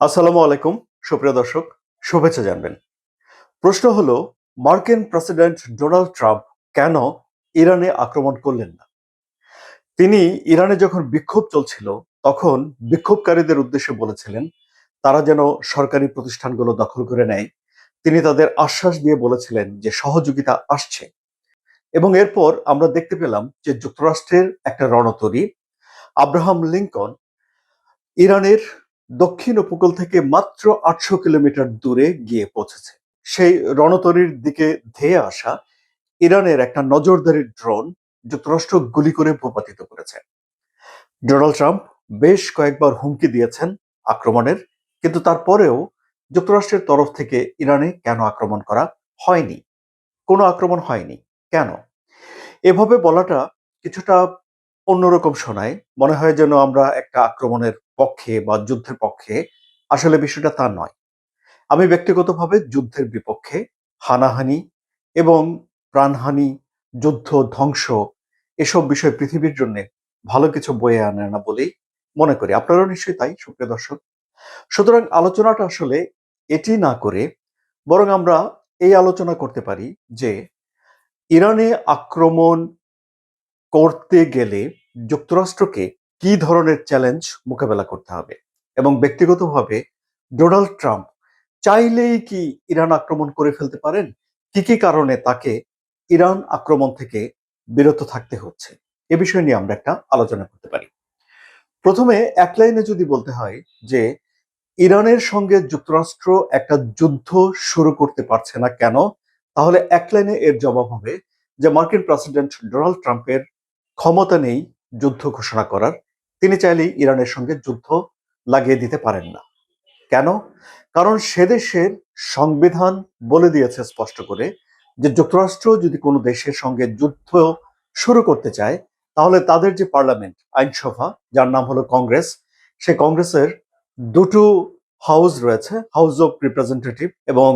আসসালামু আলাইকুম, সুপ্রিয় দর্শক, শুভেচ্ছা জানবেন। প্রশ্ন হলো, মার্কিন প্রেসিডেন্ট ডোনাল্ড ট্রাম্প কেন ইরানে আক্রমণ করলেন না? তিনি ইরানে যখন বিক্ষোভ চলছিল, তখন বিক্ষোভকারীদের উদ্দেশ্যে বলেছিলেন, তারা যেন সরকারি প্রতিষ্ঠানগুলো দখল করে নেয়। তিনি তাদের আশ্বাস দিয়ে বলেছিলেন যে সহযোগিতা আসছে। এবং এরপর আমরা দেখতে পেলাম যে যুক্তরাষ্ট্রের একটা রণতরী, আব্রাহাম লিঙ্কন, ইরানের দক্ষিণ উপকূল থেকে মাত্র আটশো কিলোমিটার দূরে গিয়ে পৌঁছেছে। সেই রণতরীর দিকে ধেয়ে আসা ইরানের একটা নজরদারি ড্রোন যুক্তরাষ্ট্র গুলি করে ভূপাতিত করেছে। ডোনাল্ড ট্রাম্প বেশ কয়েকবার হুমকি দিয়েছেন আক্রমণের, কিন্তু তারপরেও যুক্তরাষ্ট্রের তরফ থেকে ইরানে কেন আক্রমণ করা হয়নি? কোনো আক্রমণ হয়নি। কেন? এভাবে বলাটা কিছুটা অন্যরকম শোনায়। মনে হয় যেন আমরা একটা আক্রমণের পক্ষে বা যুদ্ধের পক্ষে আসলে বিষয়টা তা নয়। আমি ব্যক্তিগতভাবে যুদ্ধের বিপক্ষে হানাহানি এবং প্রাণহানি, যুদ্ধ, ধ্বংস এসব বিষয় পৃথিবীর জন্য ভালো কিছু বয়ে আনে না বলেই মনে করি। আপনারাও নিশ্চয়ই তাই, সুপ্রিয় দর্শক। সুতরাং আলোচনাটা আসলে এটি না করে বরং আমরা এই আলোচনা করতে পারি যে ইরানে আক্রমণ করতে গেলে যুক্তরাষ্ট্রকে কি ধরনের চ্যালেঞ্জ মোকাবেলা করতে হবে? এবং ব্যক্তিগতভাবে ডোনাল্ড ট্রাম্প চাইলেই কি ইরান আক্রমণ করে ফেলতে পারেন? কি কি কারণে তাকে ইরান আক্রমণ থেকে বিরত থাকতে হচ্ছে? এ বিষয় নিয়ে আমরা একটা আলোচনা করতে পারি। প্রথমে এক লাইনে যদি বলতে হয় যে, ইরানের সঙ্গে যুক্তরাষ্ট্র একটা যুদ্ধ শুরু করতে পারছে না কেন? তাহলে এক লাইনে এর জবাব হবে যে, মার্কিন প্রেসিডেন্ট ডোনাল্ড ট্রাম্পের ক্ষমতা নেই যুদ্ধ ঘোষণা করার। তিনি চাইলেই ইরানের সঙ্গে যুদ্ধ লাগিয়ে দিতে পারেন না। কেন? কারণ সে দেশের সংবিধান বলে দিয়েছে স্পষ্ট করে যে যুক্তরাষ্ট্র যদি কোনো দেশের সঙ্গে যুদ্ধ শুরু করতে চায়, তাহলে তাদের যে পার্লামেন্ট, আইনসভা, যার নাম হলো কংগ্রেস, সে কংগ্রেসের দুটো হাউস রয়েছে, হাউস অফ রিপ্রেজেন্টেটিভ এবং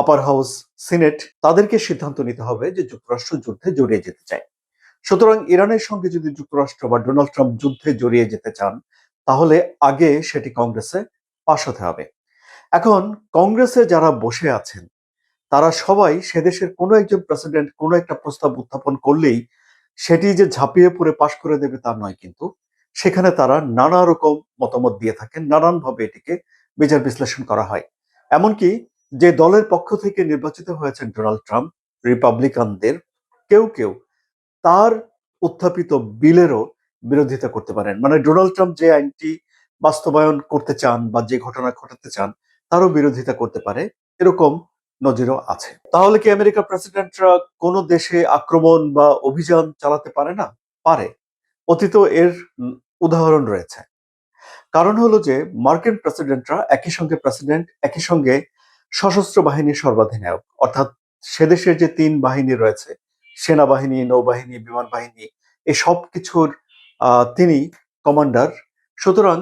আপার হাউস সিনেট। তাদেরকে সিদ্ধান্ত নিতে হবে যে যুক্তরাষ্ট্র যুদ্ধে জড়িয়ে যেতে চায়। সুতরাং ইরানের সঙ্গে যদি যুক্তরাষ্ট্র বা ডোনাল্ড ট্রাম্প যুদ্ধে জড়িয়ে যেতে চান, তাহলে আগে সেটি কংগ্রেসে পাশ হতে হবে। এখন কংগ্রেসে যারা বসে আছেন, তারা সবাই সে দেশের কোনো একজন প্রেসিডেন্ট কোনো একটা প্রস্তাব উত্থাপন করলেই সেটি যে ঝাঁপিয়ে পড়ে পাশ করে দেবে তা নয় কিন্তু, সেখানে তারা নানা রকম মতামত দিয়ে থাকেন, নানানভাবে এটিকে বিচার বিশ্লেষণ করা হয়। এমনকি যে দলের পক্ষ থেকে নির্বাচিত হয়েছেন ডোনাল্ড ট্রাম্প, রিপাবলিকানদের কেউ কেউ তার উত্থাপিত বিলেরও বিরোধিতা করতে পারেন। মানে ডোনাল্ড ট্রাম্প যে আইনটি বাস্তবায়ন করতে চান বা যে ঘটনা ঘটাতে চান, তারও বিরোধিতা করতে পারে, এরকম নজিরও আছে। তাহলে কি আমেরিকার প্রেসিডেন্টরা কোনো দেশে আক্রমণ বা অভিযান চালাতে পারে না? পারে। অতীত এর উদাহরণ রয়েছে। কারণ হলো যে, মার্কিন প্রেসিডেন্টরা একই সঙ্গে প্রেসিডেন্ট, একই সঙ্গে সশস্ত্র বাহিনীর সর্বাধিনায়ক। অর্থাৎ সে দেশের যে তিন বাহিনী রয়েছে সেনাবাহিনী, নৌবাহিনী বিমান বাহিনী এই সব কিছুর তিনি কমান্ডার। সুতরাং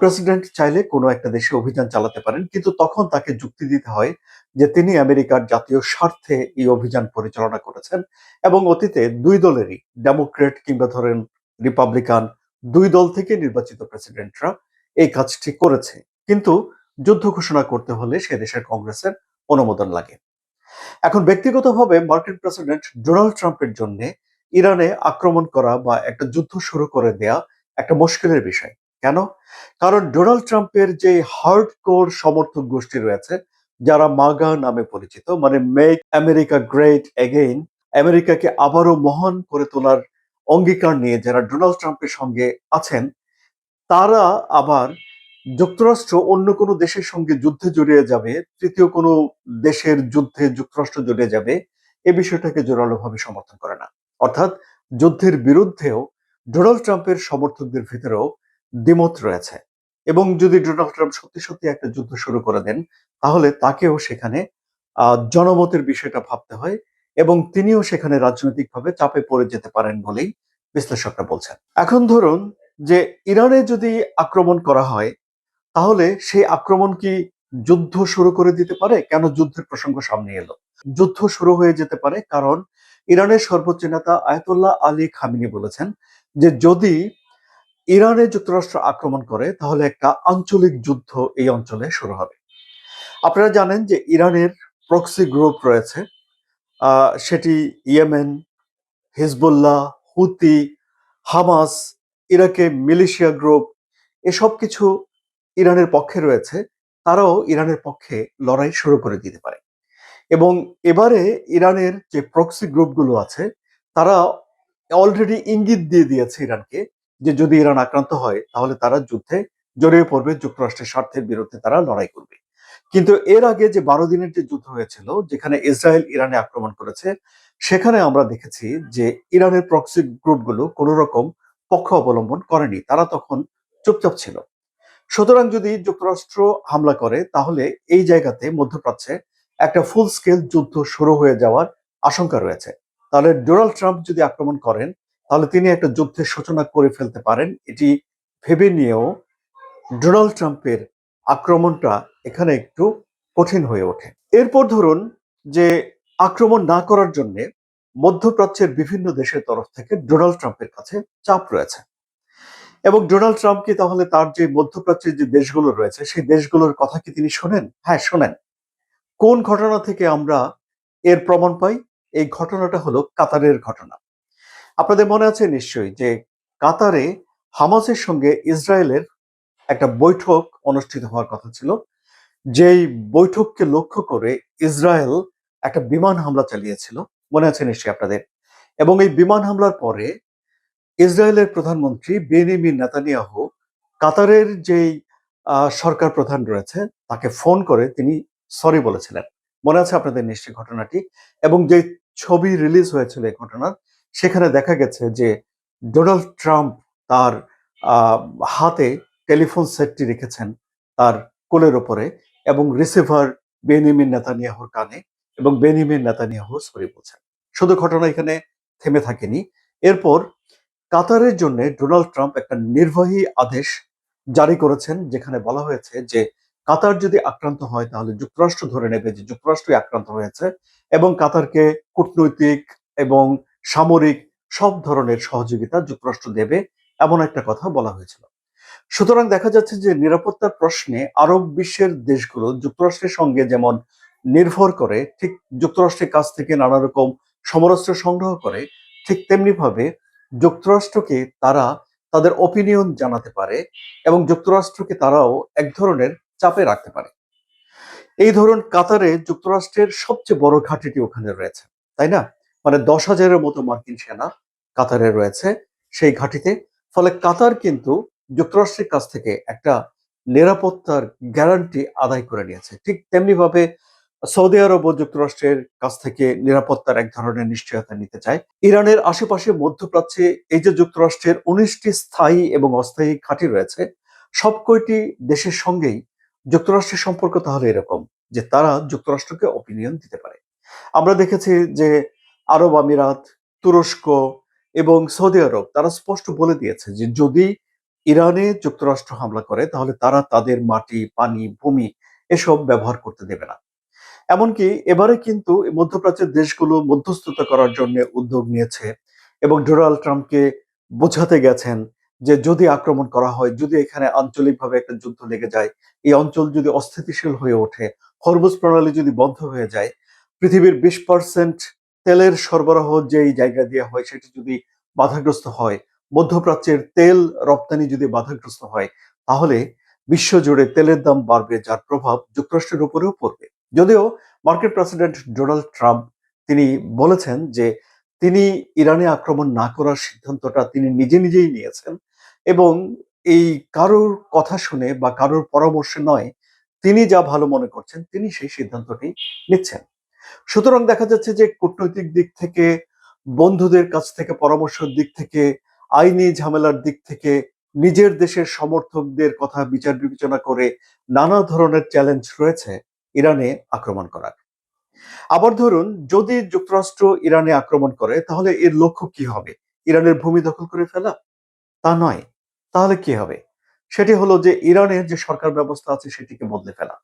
প্রেসিডেন্ট চাইলে কোনো একটা দেশে অভিযান চালাতে পারেন, কিন্তু তখন তাকে যুক্তি দিতে হয় যে তিনি আমেরিকার জাতীয় স্বার্থে এই অভিযান পরিচালনা করেছেন এবং অতীতে দুই দলেরই ডেমোক্রেট কিংবা ধরেন রিপাবলিকান, দুই দল থেকে নির্বাচিত প্রেসিডেন্টরা এই কাজটি করেছে। কিন্তু যুদ্ধ ঘোষণা করতে হলে সে দেশের কংগ্রেসের অনুমোদন লাগে। এখন ব্যক্তিগতভাবে মার্কিন প্রেসিডেন্ট ডোনাল্ড ট্রাম্পের জন্য ইরানে আক্রমণ করা বা একটা যুদ্ধ শুরু করে দেয়া একটা মুশকিলের বিষয়। কেন? কারণ ডোনাল্ড ট্রাম্পের যে হার্ড কোর সমর্থক গোষ্ঠী রয়েছে, যারা মাগা নামে পরিচিত মানে মেক আমেরিকা গ্রেট এগেইন, আমেরিকাকে আবারও মহান করে তোলার অঙ্গীকার নিয়ে যারা ডোনাল্ড ট্রাম্পের সঙ্গে আছেন, তারা আবার যুক্তরাষ্ট্র অন্য কোনো দেশের সঙ্গে যুদ্ধে জড়িয়ে যাবে, তৃতীয় কোনো দেশের যুদ্ধে যুক্তরাষ্ট্র জড়িয়ে যাবে, এ বিষয়টাকে জোরালোভাবে সমর্থন করে না। অর্থাৎ যুদ্ধের বিরুদ্ধেও ডোনাল্ড ট্রাম্পের সমর্থকদের ভিতরেও দ্বিমত রয়েছে। এবং যদি ডোনাল্ড ট্রাম্প সত্যি সত্যি একটা যুদ্ধ শুরু করে দেন, তাহলে তাকেও সেখানে জনমতের বিষয়টা ভাবতে হয় এবং তিনিও সেখানে রাজনৈতিকভাবে চাপে পড়ে যেতে পারেন বলেই বিশ্লেষকরা বলছেন। এখন ধরুন যে ইরানে যদি আক্রমণ করা হয় তাহলে সেই আক্রমণ কি যুদ্ধ শুরু করে দিতে পারে? কেন যুদ্ধের প্রসঙ্গ সামনে এলো? যুদ্ধ শুরু হয়ে যেতে পারে কারণ ইরানের সর্বোচ্চ নেতা আয়তুল্লাহ আলী খামিনি বলেছেন যে যদি ইরানে যুক্তরাষ্ট্র আক্রমণ করে, তাহলে একটা আঞ্চলিক যুদ্ধ এই অঞ্চলে শুরু হবে। আপনারা জানেন যে ইরানের প্রক্সি গ্রুপ রয়েছে সেটি ইয়েমেন, হিজবুল্লাহ, হুতি, হামাস, ইরাকে মিলিশিয়া গ্রুপ, এসব কিছু ইরানের পক্ষে রয়েছে, তারাও ইরানের পক্ষে লড়াই শুরু করে দিতে পারে। এবং এবারে ইরানের যে প্রক্সি গ্রুপগুলো আছে, তারা অলরেডি ইঙ্গিত দিয়ে দিয়েছে ইরানকে যে যদি ইরান আক্রান্ত হয়, তাহলে তারা যুদ্ধে জড়িয়ে পড়বে, যুক্তরাষ্ট্রের স্বার্থের বিরুদ্ধে তারা লড়াই করবে। কিন্তু এর আগে যে বারো দিনের যে যুদ্ধ হয়েছিল, যেখানে ইসরায়েল ইরানে আক্রমণ করেছে, সেখানে আমরা দেখেছি যে ইরানের প্রক্সি গ্রুপগুলো কোনো রকম পক্ষ অবলম্বন করেনি। তারা তখন চুপচাপ ছিল। সুতরাং যদি যুক্তরাষ্ট্র হামলা করে, তাহলে এই জায়গাতে মধ্যপ্রাচ্যে একটা ফুল স্কেল যুদ্ধ শুরু হয়ে যাওয়ার আশঙ্কা রয়েছে। তাহলে ডোনাল্ড ট্রাম্প যদি আক্রমণ করেন, তাহলে তিনি একটা যুদ্ধের সূচনা করে ফেলতে পারেন। এটি ভেবে নিয়েও ডোনাল্ড ট্রাম্পের আক্রমণটা এখানে একটু কঠিন হয়ে ওঠে। এরপর ধরুন যে আক্রমণ না করার জন্য মধ্যপ্রাচ্যের বিভিন্ন দেশের তরফ থেকে ডোনাল্ড ট্রাম্পের কাছে চাপ রয়েছে। এবং ডোনাল্ড ট্রাম্প কি তাহলে তার যে মধ্যপ্রাচ্যের যে দেশগুলো রয়েছে, সেই দেশগুলোর কথা কি তিনি শোনেন? হ্যাঁ শোনেন। কোন ঘটনা থেকে আমরা এর প্রমাণ পাই? এই ঘটনাটা হলো কাতারের ঘটনা। আপনাদের মনে আছে নিশ্চয়ই যে কাতারে হামাসের সঙ্গে ইসরায়েলের একটা বৈঠক অনুষ্ঠিত হওয়ার কথা ছিল। যেই বৈঠককে লক্ষ্য করে ইসরায়েল একটা বিমান হামলা চালিয়েছিল। মনে আছে নিশ্চয়ই আপনাদের? এবং এই বিমান হামলার পরে ইসরায়েলের প্রধানমন্ত্রী বেনিমিন নেতানিয়াহু কাতারের যেই সরকার প্রধান রয়েছে, তাকে ফোন করে তিনি সরি বলেছিলেন। মনে আছে আপনাদের নিশ্চয়ই ঘটনাটি? এবং যে ছবি রিলিজ হয়েছিল এই ঘটনার, সেখানে দেখা গেছে যে ডোনাল্ড ট্রাম্প তার হাতে টেলিফোন সেটটি রেখেছেন তার কোলের ওপরে এবং রিসিভার বেনিমিন নেতানিয়াহুর কানে এবং বেনিমিন নেতানিয়াহু সরি বলছেন। শুধু ঘটনা এখানে থেমে থাকেনি। এরপর কাতারের জন্য ডোনাল্ড ট্রাম্প একটা নির্বাহী আদেশ জারি করেছেন, যেখানে বলা হয়েছে যে কাতার যদি আক্রান্ত হয়, তাহলে যুক্তরাষ্ট্র ধরে নেবে যে যুক্তরাষ্ট্রই আক্রান্ত হয়েছে এবং কাতারকে কূটনৈতিক এবং সামরিক সব ধরনের সহযোগিতা যুক্তরাষ্ট্র দেবে, এমন একটা কথা বলা হয়েছিল। সুতরাং দেখা যাচ্ছে যে নিরাপত্তার প্রশ্নে আরব বিশ্বের দেশগুলো যুক্তরাষ্ট্রের সঙ্গে যেমন নির্ভর করে, ঠিক যুক্তরাষ্ট্রের কাছ থেকে নানা রকম সমরাস্ত্র সংগ্রহ করে, ঠিক তেমনি ভাবে যুক্তরাষ্ট্রকে তারা তাদের অপিনিয়ন জানাতে পারে এবং যুক্তরাষ্ট্রকে তারাও এক ধরনের চাপে রাখতে পারে। এই ধরুন কাতারে যুক্তরাষ্ট্রের সবচেয়ে বড় ঘাঁটিটি ওখানে রয়েছে, তাই না? মানে দশ হাজারের মতো মার্কিন সেনা কাতারে রয়েছে সেই ঘাঁটিতে। ফলে কাতার কিন্তু যুক্তরাষ্ট্রের কাছ থেকে একটা নিরাপত্তার গ্যারান্টি আদায় করে নিয়েছে। ঠিক তেমনি ভাবে সৌদি আরব ও যুক্তরাষ্ট্রের কাছ থেকে নিরাপত্তার এক ধরনের নিশ্চয়তা নিতে চায়। ইরানের আশেপাশে মধ্যপ্রাচ্যে এই যে যুক্তরাষ্ট্রের উনিশটি স্থায়ী এবং অস্থায়ী ঘাঁটি রয়েছে, সব কয়টি দেশের সঙ্গেই যুক্তরাষ্ট্রের সম্পর্ক তাহলে এরকম যে তারা যুক্তরাষ্ট্রকে অপিনিয়ন দিতে পারে। আমরা দেখেছি যে আরব আমিরাত, তুরস্ক এবং সৌদি আরব তারা স্পষ্ট বলে দিয়েছে যে যদি ইরানে যুক্তরাষ্ট্র হামলা করে তাহলে তারা তাদের মাটি, পানি, ভূমি এসব ব্যবহার করতে দেবে না। এমনকি এবারে কিন্তু মধ্যপ্রাচ্যের দেশগুলো মধ্যস্থতা করার জন্য উদ্যোগ নিয়েছে এবং ডোনাল্ড ট্রাম্পকে বোঝাতে গেছেন যে যদি আক্রমণ করা হয়, যদি এখানে আঞ্চলিকভাবে একটা যুদ্ধ লেগে যায়, এই অঞ্চল যদি অস্থিতিশীল হয়ে ওঠে হরমুজ প্রণালী যদি বন্ধ হয়ে যায়, পৃথিবীর বিশ পার্সেন্ট তেলের সরবরাহ যেই জায়গা দিয়ে হয় সেটি যদি বাধাগ্রস্ত হয়, মধ্যপ্রাচ্যের তেল রপ্তানি যদি বাধাগ্রস্ত হয়, তাহলে বিশ্বজুড়ে তেলের দাম বাড়বে যার প্রভাব যুক্তরাষ্ট্রের উপরেও পড়বে। যদিও মার্কিন প্রেসিডেন্ট ডোনাল্ড ট্রাম্প তিনি বলেছেন যে তিনি ইরানে আক্রমণ না করার সিদ্ধান্তটা তিনি নিজে নিজেই নিয়েছেন এবং এই কারোর কথা শুনে বা কারোর পরামর্শে নয়, তিনি যা ভালো মনে করছেন তিনি সেই সিদ্ধান্তটি নিচ্ছেন। সুতরাং দেখা যাচ্ছে যে কূটনৈতিক দিক থেকে, বন্ধুদের কাছ থেকে, পরামর্শের দিক থেকে, আইনি ঝামেলার দিক থেকে, নিজের দেশের সমর্থকদের কথা বিচার বিবেচনা করে নানা ধরনের চ্যালেঞ্জ রয়েছে। ইরানে আক্রমণ করার। আবার ধরুন, যদি যুক্তরাষ্ট্র ইরানে আক্রমণ করে, তাহলে এর লক্ষ্য কি হবে? ইরানের ভূমি দখল করে ফেলা? তা নয়। তাহলে কি হবে? সেটি হলো যে ইরানের যে সরকার ব্যবস্থা আছে, সেটিকে বদলে ফেলা।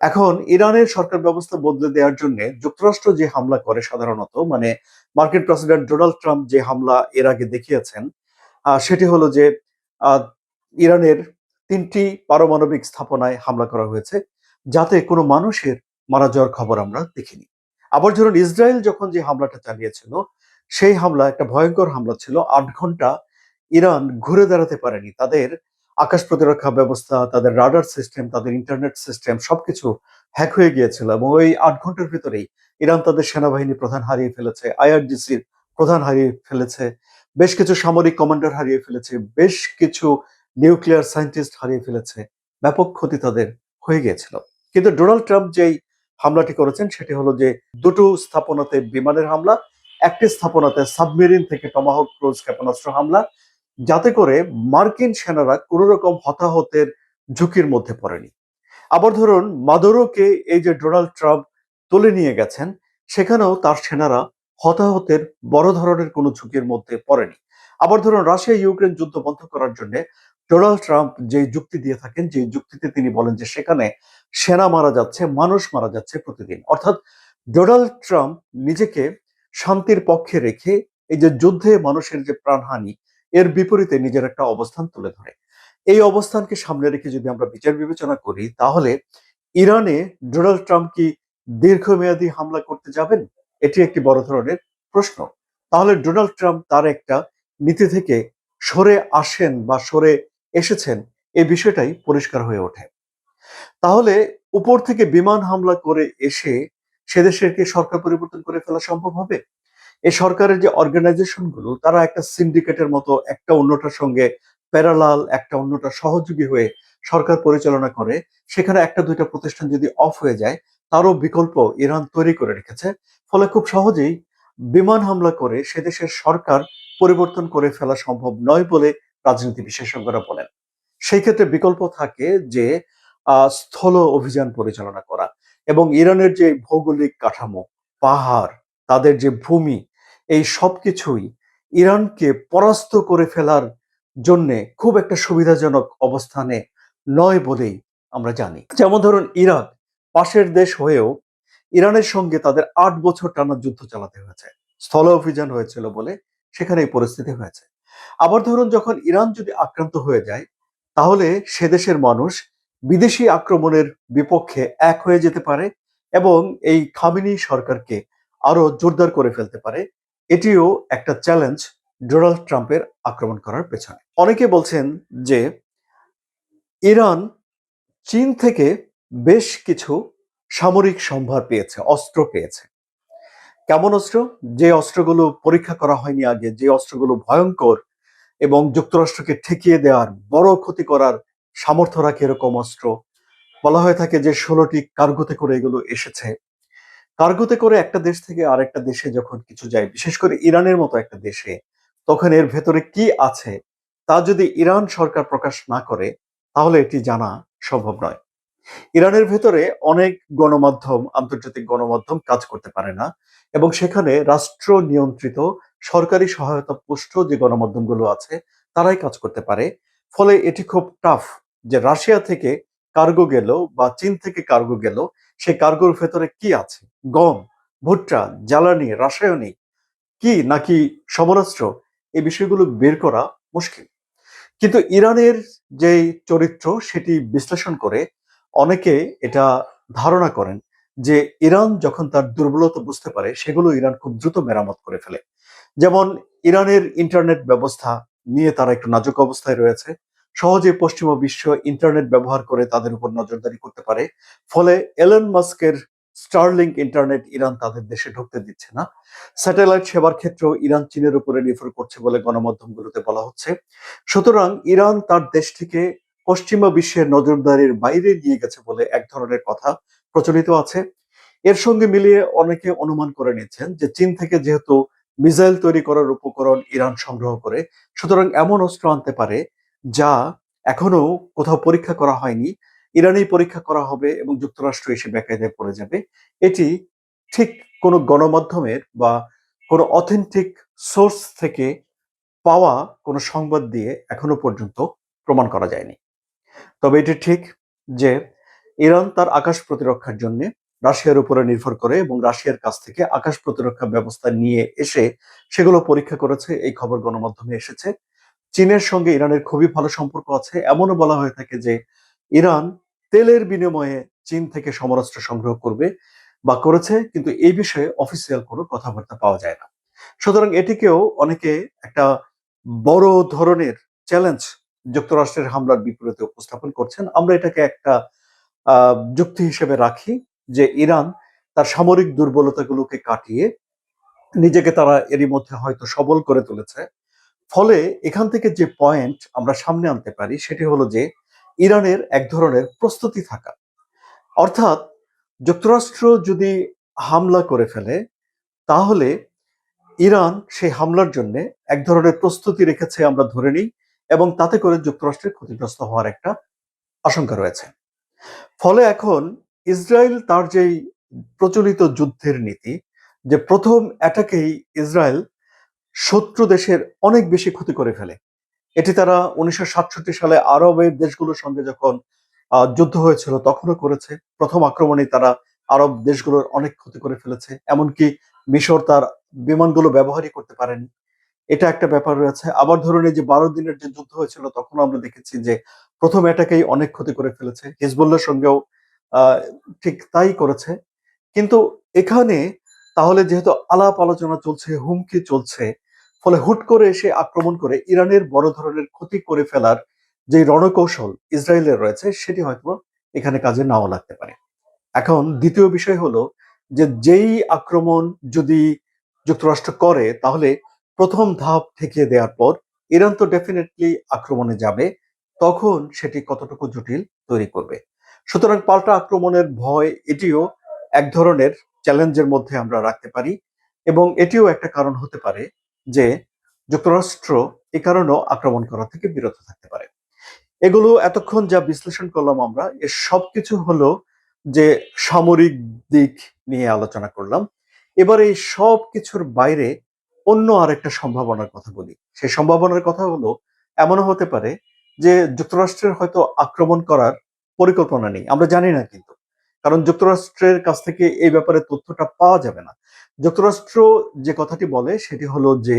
এখন ইরানের সরকার ব্যবস্থা বদলে দেওয়ার জন্য যুক্তরাষ্ট্র যে হামলা করে সাধারণত মানে মার্কিন প্রেসিডেন্ট ডোনাল্ড ট্রাম্প যে হামলা এর আগে দেখিয়েছেন সেটি হলো যে ইরানের তিনটি পারমাণবিক স্থাপনায় হামলা করা হয়েছে। যাতে কোনো মানুষের মারা যাওয়ার খবর আমরা দেখিনি। আবার ধরুন ইসরায়েল যখন যে হামলাটা চালিয়েছিল, সেই হামলা একটা ভয়ঙ্কর হামলা ছিল। আট ঘণ্টা ইরান ঘুরে দাঁড়াতে পারেনি। তাদের আকাশ প্রতিরক্ষা ব্যবস্থা, তাদের রাডার সিস্টেম, তাদের ইন্টারনেট সিস্টেম সবকিছু হ্যাক হয়ে গিয়েছিল এবং ওই আট ঘণ্টার ভিতরেই ইরান তাদের সেনাবাহিনী প্রধান হারিয়ে ফেলেছে আইআরজিসির প্রধান হারিয়ে ফেলেছে, বেশ কিছু সামরিক কমান্ডার হারিয়ে ফেলেছে, বেশ কিছু নিউক্লিয়ার সায়েন্টিস্ট হারিয়ে ফেলেছে। ব্যাপক ক্ষতি তাদের হয়ে গিয়েছিল। কিন্তু ডোনাল্ড ট্রাম্প যেই হামলাটি করেছেন, সেটি হলো যে দুটো স্থাপনাতে বিমানের হামলা, একটি স্থাপনাতে সাবমেরিন থেকে টমাহক ক্রুজ ক্ষেপণাস্ত্র হামলা, যাতে করে মার্কিন সেনারা কোনো রকম হতাহতের ঝুঁকির মধ্যে পড়েনি। আবার ধরুন, মাদুরোকে এই যে ডোনাল্ড ট্রাম্প তুলে নিয়ে গেছেন, সেখানেও তার সেনারা হতাহতের বড় ধরনের কোনো ঝুঁকির মধ্যে পড়েনি। আবার ধরুন রাশিয়া ইউক্রেন যুদ্ধ বন্ধ করার জন্য ডোনাল্ড ট্রাম্প যে যুক্তি দিয়ে থাকেন যে যুক্তিতে তিনি বলেন যে সেখানে সেনা মারা যাচ্ছে, মানুষ মারা যাচ্ছে প্রতিদিন। অর্থাৎ ডোনাল্ড ট্রাম্প নিজেকে শান্তির পক্ষে রেখে এই যে যুদ্ধে মানুষের যে প্রাণহানি, এর বিপরীতে নিজের একটা অবস্থান তুলে ধরে। এই অবস্থানকে সামনে রেখে যদি আমরা বিচার বিবেচনা করি, তাহলে ইরানে ডোনাল্ড ট্রাম্প কি দীর্ঘমেয়াদী হামলা করতে যাবেন? এটি একটি বড় ধরনের প্রশ্ন। তাহলে ডোনাল্ড ট্রাম্প তার একটা নীতি থেকে সরে আসেন বা সরে এসেছেন এই বিষয়টাই পরিষ্কার হয়ে ওঠে। তাহলে উপর থেকে বিমান হামলা করে এসে সে দেশের কি সরকার পরিবর্তন করে ফেলা সম্ভব হবে? এই সরকারের যে অর্গানাইজেশনগুলো তারা একটা সিন্ডিকেটের মতো, একটা অন্যটার সঙ্গে প্যারালাল একটা অন্যটা সহযোগী হয়ে সরকার পরিচালনা করে, সেখানে একটা দুইটা প্রতিষ্ঠান যদি অফ হয়ে যায়, তারও বিকল্প ইরান তৈরি করে রেখেছে। ফলে খুব সহজেই বিমান হামলা করে সে দেশের সরকার পরিবর্তন করে ফেলা সম্ভব নয় বলে রাজনীতি বিশেষজ্ঞরা বলেন। সেই ক্ষেত্রে বিকল্প থাকে যে স্থল অভিযান পরিচালনা করা এবং ইরানের যে ভৌগোলিক কাঠামো, পাহাড়, তাদের যে ভূমি, এই সবকিছুই ইরানকে পরাস্ত করে ফেলার জন্য খুব একটা সুবিধাজনক অবস্থানে নয় বলেই আমরা জানি। যেমন ধরুন ইরাক, পাশের দেশ হয়েও ইরানের সঙ্গে তাদের আট বছর টানা যুদ্ধ চালাতে হয়েছে। স্থল অভিযান হয়েছিল বলে সেখানে এই পরিস্থিতি হয়েছে। আবার ধরুন যখন ইরান যদি আক্রান্ত হয়ে যায়, তাহলে সে দেশের মানুষ বিদেশি আক্রমণের বিপক্ষে এক হয়ে যেতে পারে এবং এই খামিনি সরকারকে আরও জোরদার করে ফেলতে পারে। এটিও একটা চ্যালেঞ্জ ডোনাল্ড ট্রাম্পের আক্রমণ করার পেছনে। অনেকে বলছেন যে, ইরান চীন থেকে বেশ কিছু সামরিক সম্ভার পেয়েছে, অস্ত্র পেয়েছে। কেমন অস্ত্র? যে অস্ত্রগুলো পরীক্ষা করা হয়নি আগে, যে অস্ত্রগুলো ভয়ঙ্কর এবং যুক্তরাষ্ট্রকে ঠেকিয়ে দেওয়ার বড় ক্ষতি করার সামর্থ্য রাখে এরকম অস্ত্র। বলা হয়ে থাকে যে, ষোলোটি কার্গোতে করে এগুলো এসেছে। কার্গোতে করে একটা দেশ থেকে আরেকটা দেশে যখন কিছু যায়, বিশেষ করে ইরানের মতো একটা দেশে, তখন এর ভেতরে কি আছে তা যদি ইরান সরকার প্রকাশ না করে, তাহলে এটি জানা সম্ভব নয়। ইরানের ভেতরে অনেক গণমাধ্যম, আন্তর্জাতিক গণমাধ্যম কাজ করতে পারে না এবং সেখানে রাষ্ট্র নিয়ন্ত্রিত, সরকারি সহায়তা পুষ্ট যে গণমাধ্যমগুলো আছে, তারাই কাজ করতে পারে। ফলে এটি খুব টাফ যে রাশিয়া থেকে কার্গো গেল বা চীন থেকে কার্গো গেল সেই কার্গোর ভেতরে কি আছে? গম, ভুট্টা, জ্বালানি, রাসায়নিক কি নাকি সমরাস্ত্র? এই বিষয়গুলো বের করা মুশকিল। কিন্তু ইরানের যে চরিত্র, সেটি বিশ্লেষণ করে অনেকে এটা ধারণা করেন যে ইরান যখন তার দুর্বলতা বুঝতে পারে, সেগুলো ইরান খুব দ্রুত মেরামত করে ফেলে। যেমন ইরানের ইন্টারনেট ব্যবস্থা নিয়ে তারা একটু নাজুক অবস্থায় রয়েছে। সহজে পশ্চিমা বিশ্ব ইন্টারনেট ব্যবহার করে তাদের উপর নজরদারি করতে পারে। ফলে এলন মাস্কের স্টারলিংক ইন্টারনেট ইরান তাদের দেশে ঢুকতে দিচ্ছে না। স্যাটেলাইট সেবার ক্ষেত্রেও ইরান চীনের উপরে নির্ভর করছে বলে গণমাধ্যমগুলোতে বলা হচ্ছে। সুতরাং ইরান তার দেশ থেকে পশ্চিমা বিশ্বের নজরদারির বাইরে নিয়ে গেছে বলে এক ধরনের কথা প্রচলিত আছে। এর সঙ্গে মিলিয়ে অনেকে অনুমান করে নিচ্ছেন যে চীন থেকে যেহেতু মিসাইল তৈরি করার উপকরণ ইরান সংগ্রহ করে, সুতরাং এমন অস্ত্র আনতে পারে যা এখনও কোথাও পরীক্ষা করা হয়নি, ইরানেই পরীক্ষা করা হবে এবং যুক্তরাষ্ট্র এসে বেকায়দায় পড়ে যাবে। এটি ঠিক কোনো গণমাধ্যমের বা কোনো অথেন্টিক সোর্স থেকে পাওয়া কোনো সংবাদ দিয়ে এখনও পর্যন্ত প্রমাণ করা যায়নি। তবে এটি ঠিক যে ইরান তার আকাশ প্রতিরক্ষার জন্য রাশিয়ার উপরে নির্ভর করে এবং রাশিয়ার কাছ থেকে আকাশ প্রতিরক্ষা ব্যবস্থা নিয়ে এসে সেগুলো পরীক্ষা করেছে। এই খবর গণমাধ্যমে এসেছে। চীনের সঙ্গে ইরানের খুবই ভালো সম্পর্ক আছে। এমনও বলা হয়ে থাকে যে ইরান তেলের বিনিময়ে চীন থেকে সমরাস্ত্র সংগ্রহ করবে বা করেছে, কিন্তু এই বিষয়ে অফিসিয়াল কোনো কথাবার্তা পাওয়া যায় না। সুতরাং এটিকেও অনেকে একটা বড় ধরনের চ্যালেঞ্জ যুক্তরাষ্ট্রের হামলার বিপরীতে উপস্থাপন করছেন। আমরা এটাকে একটা যুক্তি হিসেবে রাখি যে ইরান তার সামরিক দুর্বলতাগুলোকে কাটিয়ে নিজেকে তারা এরই মধ্যে হয়তো সবল করে তুলেছে। ফলে এখান থেকে যে পয়েন্ট আমরা সামনে আনতে পারি সেটি হলো যে ইরানের এক ধরনের প্রস্তুতি থাকা। অর্থাৎ যুক্তরাষ্ট্র যদি হামলা করে ফেলে, তাহলে ইরান সেই হামলার জন্য এক ধরনের প্রস্তুতি রেখেছে আমরা ধরে নিই। এবং তাতে করে যুক্তরাষ্ট্রের ক্ষতিগ্রস্ত হওয়ার একটা আশঙ্কা রয়েছে। ফলে এখন ইসরায়েল তার যেই প্রচলিত যুদ্ধের নীতি, যে প্রথম অ্যাটাকেই ইসরায়েল শত্রু দেশের অনেক বেশি ক্ষতি করে ফেলে। এটি তারা উনিশশো সাতষট্টি সালে আরবের দেশগুলোর সঙ্গে যখন যুদ্ধ হয়েছিল তখনও করেছে। প্রথম আক্রমণে তারা আরব দেশগুলোর অনেক ক্ষতি করে ফেলেছে। এমনকি মিশর তার বিমানগুলো ব্যবহারই করতে পারেনি। এটা একটা ব্যাপার রয়েছে। আবার ধরুন এই যে বারো দিনের যে যুদ্ধ হয়েছিল তখন আমরা দেখেছি যে প্রথম এটাকেই অনেক ক্ষতি করে ফেলেছে। হিজবুল্লার সঙ্গেও ঠিক তাই করেছে। কিন্তু এখানে তাহলে যেহেতু আলাপ আলোচনা চলছে, হুমকি চলছে, ফলে হুট করে এসে আক্রমণ করে ইরানের বড় ধরনের ক্ষতি করে ফেলার যে রণকৌশল ইসরায়েলের রয়েছে, সেটি হয়তো এখানে কাজে নাও লাগতে পারে। এখন দ্বিতীয় বিষয় হলো যে যেই আক্রমণ যদি যুক্তরাষ্ট্র করে, তাহলে প্রথম ধাপ ঠেকিয়ে দেওয়ার পর ইরান তো ডেফিনেটলি আক্রমণে যাবে, তখন সেটি কতটুকু জটিল তৈরি করবে। সুতরাং পাল্টা আক্রমণের ভয় এটিও এক ধরনের চ্যালেঞ্জের মধ্যে আমরা রাখতে পারি এবং এটিও একটা কারণ হতে পারে যে যুক্তরাষ্ট্র এ কারণেও আক্রমণ করা থেকে বিরত থাকতে পারে। এগুলো এতক্ষণ যা বিশ্লেষণ করলাম আমরা এর সবকিছু হলো যে সামরিক দিক নিয়ে আলোচনা করলাম। এবার এই সব কিছুর বাইরে অন্য আরেকটা সম্ভাবনার কথা বলি। সেই সম্ভাবনার কথা হলো, এমনও হতে পারে যে যুক্তরাষ্ট্রের হয়তো আক্রমণ করার পরিকল্পনা নেই। আমরা জানি না কিন্তু। কারণ যুক্তরাষ্ট্রের কাছ থেকে এই ব্যাপারে তথ্যটা পাওয়া যাবে না। যুক্তরাষ্ট্র যে কথাটি বলে, সেটি হলো যে,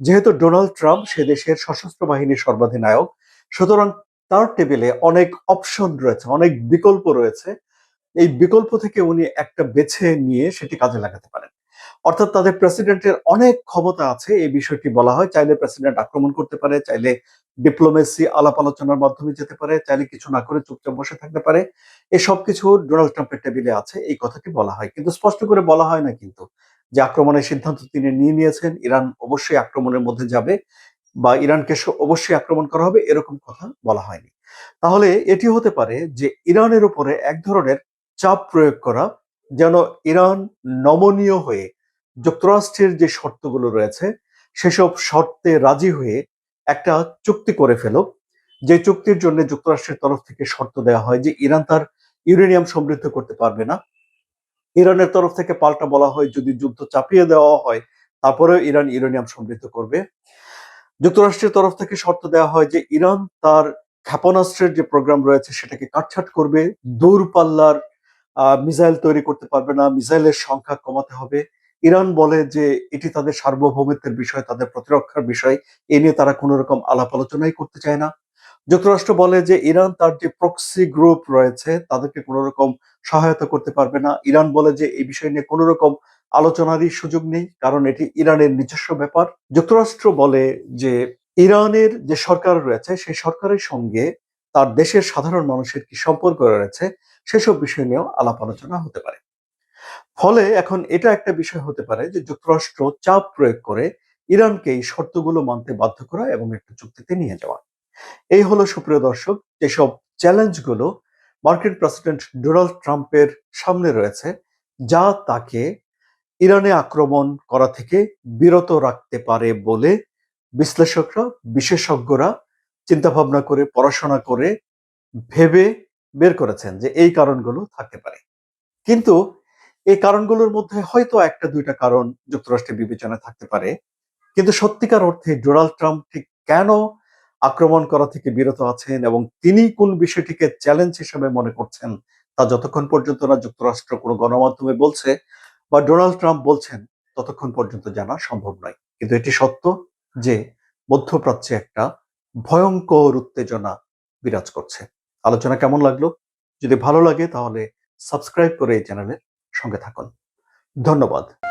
যেহেতু ডোনাল্ড ট্রাম্প সে দেশের সশস্ত্র বাহিনীর সর্বাধিনায়ক, সুতরাং তার টেবিলে অনেক অপশন রয়েছে, অনেক বিকল্প রয়েছে। এই বিকল্প থেকে উনি একটা বেছে নিয়ে সেটি কাজে লাগাতে পারেন। অর্থাৎ তাদের প্রেসিডেন্টের অনেক ক্ষমতা আছে, এই বিষয়টি বলা হয়। চাইলে প্রেসিডেন্ট আক্রমণ করতে পারে, চাইলে ডিপ্লোমেসি, আলাপ আলোচনার মাধ্যমে যেতে পারে, চাইলে কিছু না করে চুপচাপ বসে থাকতে পারে। এই সব কিছু ডোনাল্ড ট্রাম্পের টেবিলে আছে, এই কথাটি বলা হয়। কিন্তু স্পষ্ট করে বলা হয় না কিন্তু যে আক্রমণের সিদ্ধান্ত তিনি নিয়ে নিয়েছেন, ইরান অবশ্যই আক্রমণের মধ্যে যাবে বা ইরানকে অবশ্যই আক্রমণ করা হবে, এরকম কথা বলা হয়নি। তাহলে এটি হতে পারে যে ইরানের উপরে এক ধরনের চাপ প্রয়োগ করা যেন ইরান নমনীয় হয়ে যুক্তরাষ্ট্রের যে শর্তগুলো রয়েছে, সেসব শর্তে রাজি হয়ে একটা চুক্তি করে ফেলো। যে চুক্তির জন্য যুক্তরাষ্ট্রের তরফ থেকে শর্ত দেওয়া হয় যে ইরান তার ইউরেনিয়াম সমৃদ্ধ করতে পারবে না। ইরানের তরফ থেকে পাল্টা বলা হয়, যদি যুদ্ধ চাপিয়ে দেওয়া হয়, তারপরেও ইরান ইউরেনিয়াম সমৃদ্ধ করবে। যুক্তরাষ্ট্রের তরফ থেকে শর্ত দেওয়া হয় যে ইরান তার ক্ষেপণাস্ত্রের যে প্রোগ্রাম রয়েছে, সেটাকে কাটছাট করবে। দূরপাল্লার মিসাইল তৈরি করতে পারবে না, মিসাইলের সংখ্যা কমাতে হবে। ইরান বলে যে এটি তাদের সার্বভৌমত্বের বিষয়, তাদের প্রতিরক্ষার বিষয়। এ নিয়ে তারা কোনো রকম আলাপ আলোচনাই করতে চায় না। যুক্তরাষ্ট্র বলে যে ইরান তার যে প্রক্সি গ্রুপ রয়েছে, তাদেরকে কোনো রকম সহায়তা করতে পারবে না। ইরান বলে যে এই বিষয় নিয়ে কোনো রকম আলোচনারই সুযোগ নেই, কারণ এটি ইরানের নিজস্ব ব্যাপার। যুক্তরাষ্ট্র বলে যে ইরানের যে সরকার রয়েছে, সেই সরকারের সঙ্গে তার দেশের সাধারণ মানুষের কি সম্পর্ক রয়েছে, সেসব বিষয় নিয়েও আলাপ আলোচনা হতে পারে। ফলে এখন এটা একটা বিষয় হতে পারে যে যুক্তরাষ্ট্র চাপ প্রয়োগ করে ইরানকে এই শর্তগুলো মানতে বাধ্য করা এবং একটা চুক্তিতে নিয়ে যাওয়া। এই হলো সুপ্রিয় দর্শক, যেসব চ্যালেঞ্জগুলো মার্কিন প্রেসিডেন্ট ডোনাল্ড ট্রাম্পের সামনে রয়েছে, যা তাকে ইরানে আক্রমণ করা থেকে বিরত রাখতে পারে বলে বিশ্লেষকরা, বিশেষজ্ঞরা চিন্তা ভাবনা করে, পড়াশোনা করে ভেবে বের করেছেন যে এই কারণগুলো থাকতে পারে। কিন্তু এই কারণগুলোর মধ্যে হয়তো একটা, দুইটা কারণ যুক্তরাষ্ট্রের বিবেচনা থাকতে পারে। কিন্তু সত্যিকার অর্থে ডোনাল্ড ট্রাম্প ঠিক কেন আক্রমণ করা থেকে বিরত আছেন এবং তিনি কোন বিষয়টিকে চ্যালেঞ্জ হিসেবে মনে করছেন, তা যতক্ষণ পর্যন্ত না যুক্তরাষ্ট্র কোনো গণমাধ্যমে বলছে বা ডোনাল্ড ট্রাম্প বলছেন, ততক্ষণ পর্যন্ত জানা সম্ভব নয়। কিন্তু এটি সত্য যে মধ্যপ্রাচ্যে একটা ভয়ঙ্কর উত্তেজনা বিরাজ করছে। আলোচনা কেমন লাগল? যদি ভালো লাগে তাহলে সাবস্ক্রাইব করে এই চ্যানেলের সঙ্গে থাকুন। ধন্যবাদ।